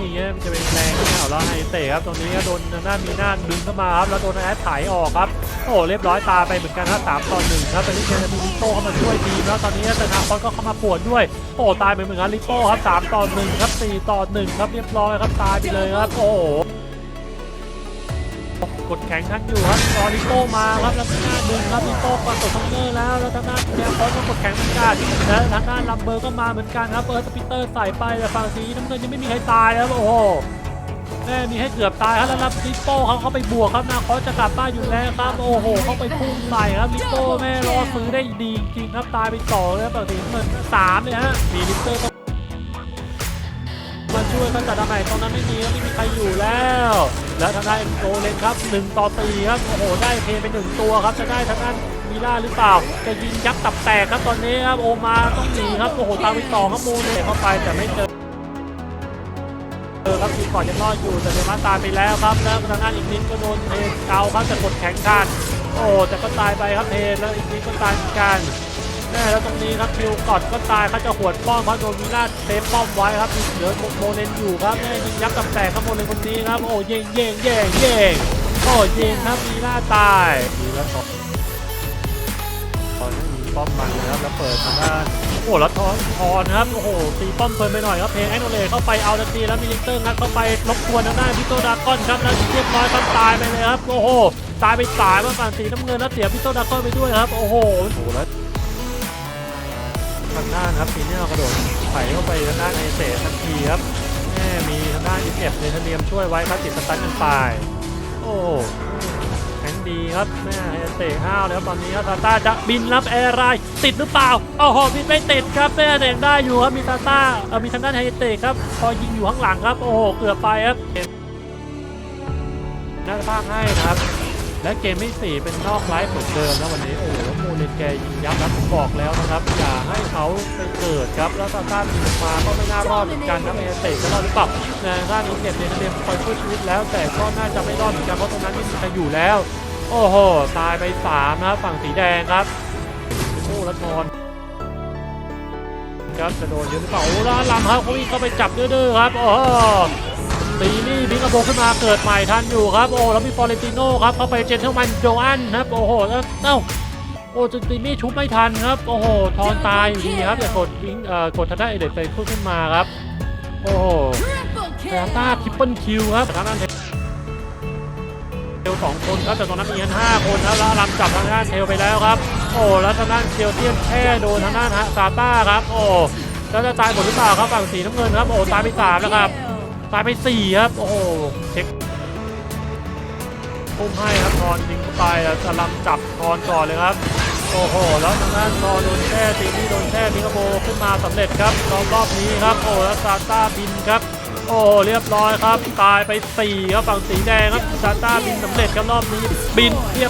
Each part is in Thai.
อย่างเงี้ยมันจะเป็นแรงที่เอาแล้วไฮเตะครับตรงนี้ก็โดนหน้ามีหน้าดึงเข้ามาครับแล้วโดนแอดไถออกครับโอ้เรียบร้อยตายไปเหมือนกันครับสามต่อหนึ่งครับตอนี่เจมีลิโต้เข้ามาช่วยทีมแล้วตอนนี้ธนาคอนก็เข้ามาปวดด้วยโอ้ตายไปเหมือนกันลิโต้ครับสามต่อหนึ่งครับสี่ต่อหนึ่งครับเรียบร้อยครับตายไปเลยครับโอ้ กดแข็งทันอยู่ครับอลิโก้มาครับแล้วทางหน้าดึงครับลิโก้ก่อนกดทังเนอร์แล้วแล้วทางหน้าแดงคอนก็กดแข็งเหมือนกันแล้วทางหน้านลัมเบอร์ก็มาเหมือนกันครับเออสปิเตอร์ใส่ไปแต่ฝั่งสีน้ำเงินยังไม่มีใครตายครับโอ้โหแม่มีให้เกือบตายครับแล้วรับลิโก้เขาเข้าไปบวกครับนาคอสจะกลับบ้านอยู่แล้วครับโอ้โหเขาไปพุ่งใส่ครับลิโก้แม่รอซื้อได้ดีจริงครับตายไปสองแล้วฝั่งสีน้ำเงินสามเลยฮะมีลิเตอร์ก็ ช่วยกันจัดดาใหม่ตรงนั้นไม่มีแล้วไม่มีใครอยู่แล้ว แล้วทางด้านเอ็นโกเลนครับ1ต่อ4ครับโอ้โหได้เพไปหนึ่งตัวครับจะได้ทางด้านมีล่าหรือเปล่าจะยิงยับตับแตกครับตอนนี้ครับโอมาต้องหนีครับโอ้โหตามไปต่อครับโมเนเข้าไปแต่ไม่เจอเจอครับทีก่อนยังรอดอยู่แต่เดมาตายไปแล้วครับแล้วทางด้านอีกนิดก็โดนเพนเกาครับจะกดแข็งกันโอ้แต่ก็ตายไปครับเพนแล้วอีกนิดก็ตายเหมือนกัน แน่แล้วตรงนี้ครับคิวกอดก็ตายเขาจะหวดป้อมเพราะโดนมิลาเซฟป้อมไว้ครับมีเหลือโมเลนอยู่ครับแน่ยิงยับกับแตกครับโมเลนคนนี้ครับโอ้เย่งเย่งเย่งเย่งโอ้เย่งครับมีล่าตายมีแล้วต่อตอนนี้มีป้อมมันเลยครับแล้วเปิดทางด้านโอ้แล้วทอนทอนครับโอ้โหตีป้อมเพลินไปหน่อยครับเพลงแอนโนเลเข้าไปเอาทันทีแล้วมีลิกเตอร์งัดเข้าไปรบกวนทางด้านพิโตดากอนครับแล้วเรียบร้อยครับตายไปเลยครับโอ้โหตายไปสายมาฝั่งสีน้ำเงินแล้วเสียพิโตดากอนไปด้วยครับโอ้โหโอ้โหแล้ว ทางด้านครับทีนี้เรากระโดดไถเข้าไปทางด้านในเตะทันทีครับแม่มีทางด้านอิเอฟเนเธอร์เรียมช่วยไว้ครับติดสตันกันไปโอ้แข็งดีครับแม่ไฮเตะห้าวเลยครับตอนนี้ครับซาต้าจะบินรับแอร์ไรติดหรือเปล่าโอ้โหบินไม่ติดครับแม่แต่งได้อยู่ครับมีซาต้าเออมีทางด้านไฮเตะครับพอยิงอยู่ข้างหลังครับโอ้โหเกือบไปครับน่าจะพากให้นะครับ และเกมที่ 4 เป็นนอกไลฟ์เหมือนเดิมนะวันนี้โอ้โหแล้วโมเลนแกยิงยับนะผมบอกแล้วนะครับอย่าให้เขาไปเกิดครับแล้วซาต้านมาก็ไม่น่ารอดเหมือนกันนะเอเตจะรอดหรือเปล่าในด้านนี้เก็บเนเรียมคอยช่วยชีวิตแล้วแต่ก็น่าจะไม่รอดเหมือนกันเพราะตรงนั้นไม่มีใครอยู่แล้ว โอ้โหตายไป3นะครับฝั่งสีแดงครับโอ้ล้วทอนครับจะโดนเยอะหรือเปล่าโอ้แล้วลำครับเขาวิ่งเข้าไปจับดื้อๆครับโอ้โห ตีนี่บิงกระโบขึ้นมาเกิดใหม่ทันอยู่ครับโอ้แล้วมีฟอเรนติโน่ครับเข้าไปเจนเทลแมนโจอันครับโอ้โหแล้วเอ้าโอ้จนตีนี่ชุบไม่ทันครับโอ้โหทอนตายอยู่ดีครับแต่กดบิงเอ่อกดทันได้เอเดตไปขึ้นมาครับโอ้โห Triple แอตตาทริปเปิลคิวครับทางด้านเทลสองคนครับแต่ตอนนั้นมีกันห้าคนครับแล้วลำจับทางด้านเทลไปแล้วครับ โอ้แล้วทางด้านเชียวเทียนแช่โดนทางด้านฮะซาต้าครับโอ้แล้วจะตายหมดหรือเปล่าครับฝั่งสีน้ำเงินครับโอ้ตายไปสามแล้วครับ ตายไปสี่ครับ โอ้โหเช็คพุ่มให้ครับทอนยิงเข้าไปแล้วจะลำจับทอนก่อนเลยครับ โอ้โห แล้วทางด้านทอนโดนแช่ตีนี่โดนแช่มิงกโบขึ้นมาสำเร็จครับรอบรอบนี้ครับ โอ้แล้วซาต้าบินครับ โอ้เรียบร้อยครับ ตายไปสี่ครับฝั่งสีแดงครับซาต้าบินสำเร็จครับรอบนี้บินเรียบ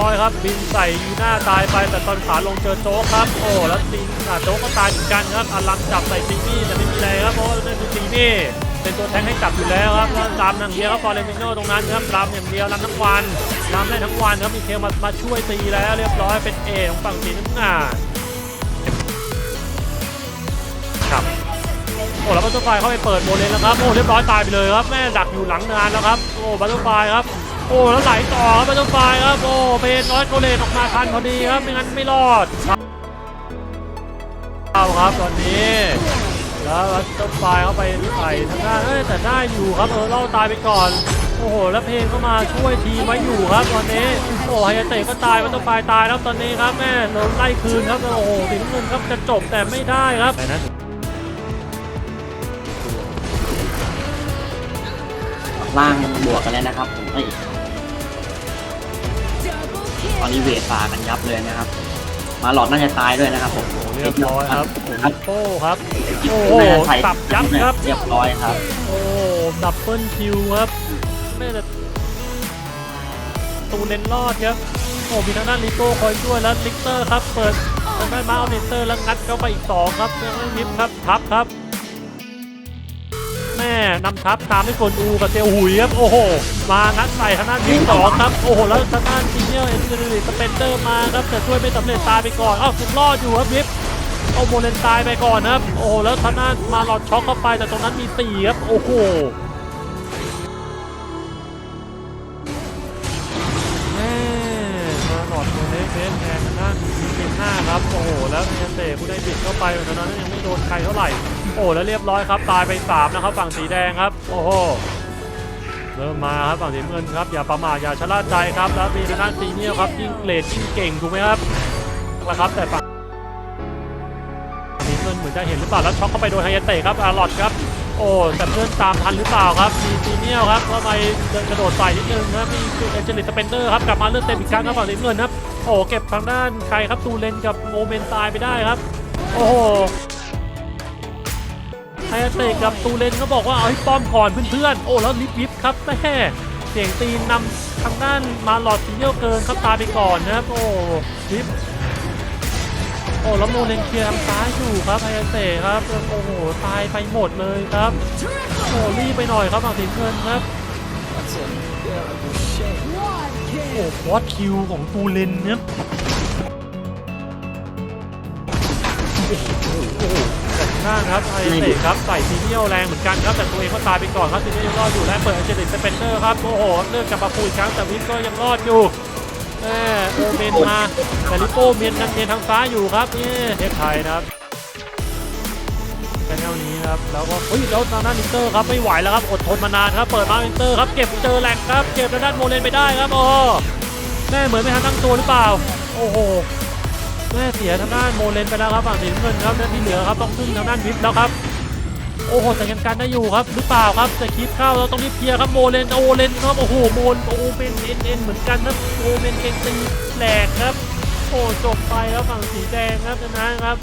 ร้อยครับ บินใส่ยีน่าตายไป แต่ตอนขาลงเจอโจ๊กครับ โอ้แล้วตีอ่าโจ๊กก็ตายเหมือนกันครับอารัมจับใส่ตีนี่แต่ไม่มีอะไรครับเพราะว่านั่นคือตีนี่เป็นตัวแทงให้จับอยู่แล้วครับแล้วรำอย่างเดียวครับฟอร์เรมิโนตรงนั้นครับรำอย่างเดียวรำทั้งวันรำได้ทั้งวันครับมีเทลมามาช่วยตีแล้วเรียบร้อยเป็นเอของฝั่งสีน้ำเงินครับโอ้แล้วบัตเตอร์ไฟเข้าไปเปิดโมเลนแล้วครับโอ้เรียบร้อยตายไปเลยครับแม่ดักอยู่หลังนานแล้วครับโอ้บัตเตอร์ไฟครับ โอ้แล้วไหลต่อครับบัตเตอร์ไฟครับโอ้เพนน้อยโกเลนออกมาทันพอดีครับไม่งั้นไม่รอดเอาครับตอนนี้แล้วบัตเตอร์ไฟเข้าไปใส่ทางด้านเอ้แต่ได้อยู่ครับเออเล่าตายไปก่อนโอ้โหแล้วเพนก็มาช่วยทีมไว้อยู่ครับตอนนี้โอ้ไฮยาเตะก็ตายบัตเตอร์ไฟตายแล้วตอนนี้ครับแม่โดนไล่คืนครับโอ้โหสีน้ำเงินครับจะจบแต่ไม่ได้ครับแต่นั้นล่างบวกกันแล้วนะครับผมเอ้ย อนนี้ kill. เวทฝ่ากันยับเลยนะครับ มาหลอดน่าจะตายด้วยนะครับผมเรียบร้อยครับผมครับโป้ครับโอ้โอ้โหโหสับยับครับเรียบร้อยครับ โอ้ดับเบิลคิวครับแม่แต่ตูเลนรอดครับโอ้มีทางด้านลิโก้คอยช่วยแล้วลิกเตอร์ครับเปิดทางด้านมาเอาเนเตอร์แล้วงัดเข้าไปอีกสองครับเรื่องไม่มิดครับทับครับแม่ นำทับตามด้วยกนอูกับเตียวหุยครับโอ้โห มางัดใส่ทางด้านที่สองครับโอ้โหแล้วทางด้านซีเนียร์เอ็นจิเนอร์สเปนเตอร์มาครับแต่ช่วยไม่สำเร็จตายไปก่อนเอ้าสุดรอดอยู่ครับวิฟเอาโมเลนตายไปก่อนครับโอ้โหแล้วทางด้านมาหลอดช็อกเข้าไปแต่ตรงนั้นมีสี่ครับโอ้โห 5ครับ โอ้โห แล้วเนเตคุณได้บิดเข้าไปตอนนั้นยังไม่โดนใครเท่าไหร่ โอ้แล้วเรียบร้อยครับ ตายไป 3 นะครับ ฝั่งสีแดงครับ โอ้โห เริ่มมาครับฝั่งสีเงินครับ อย่าประมาท อย่าชะล่าใจครับ แล้วมีทางด้านซีเนียครับ ยิ่งเลดยิ่งเก่ง ถูกไหมครับนะครับ แต่ฝั่งสีเงินเหมือนจะเห็นหรือเปล่า แล้วช็อกเข้าไปโดนไฮเตะครับ อาร์ลอดครับ โอ้แต่เพื่อนตามทันหรือเปล่าครับ มีซีเนียครับเข้าไปกระโดดใส่นิดนึงนะมีเอเจนต์สเปนเนอร์ครับ กลับมาเลือดเต็มอีกครั้งครับฝั่งสีเงินครับ โอ้เก็บทางด้านใครครับตูเลนกับโมเมนตายไปได้ครับ โอ้โหไฮเตะกับตูเลนก็บอกว่าเอาให้ป้อมก่อนเพื่อนๆ โอ้แล้วลิฟลิฟครับแม่เสียงตีนนำทางด้านมาหลอดซีเนียลเกินครับตายไปก่อนนะครับ โอ้ลิฟโอ้แล้วโมเลนเคลียร์ทางซ้ายอยู่ครับไฮเตะครับโอ้โหตายไปหมดเลยครับ โอ้รีบไปหน่อยครับฝั่งสีเงินครับ โอ้ฟอสคิวของตูเลนเนี่ยโอ้โหหน้าครับไฮเตะครับใส่ซีเนียลแรงเหมือนกันครับแต่ตัวเองก็ตายไปก่อนครับซีเนียลยังรอดอยู่และเปิดเจลิตสเปนเดอร์ครับโอ้โหเลือกกับมาปูอีกครั้งแต่วิกก็ยังรอดอยู่โอเมนมาแต่ลิโป้เมียนกันเมียนทางซ้ายอยู่ครับนี่เทพไทยนะครับ แค่แนวนี้ครับแล้วก็เฮ้ยแล้วทางด้านอินเตอร์ครับไม่ไหวแล้วครับอดทนมานานครับเปิดมาอินเตอร์ครับเก็บเจอแหลกครับเก็บทางด้านโมเลนไปได้ครับโอ้แม่เหมือนไม่ทันตั้งตัวหรือเปล่า โอ้โหแม่เสียทางด้านโมเลนไปแล้วครับฝั่งสีน้ำเงินครับและที่เหลือครับต้องขึ้นทางด้านวิปแล้วครับโอ้โหแต่ยังกันได้อยู่ครับหรือเปล่าครับจะคิดเข้าแล้วต้องรีบเคลียร์ครับโมเลนโอเลนครับโอ้โหโมนโอเป็นเอ็นเอ็นเหมือนกันนะโอเป็นเก่งตีแหลกครับโอ้จบไปแล้วฝั่งสีแดงครับชนะครับ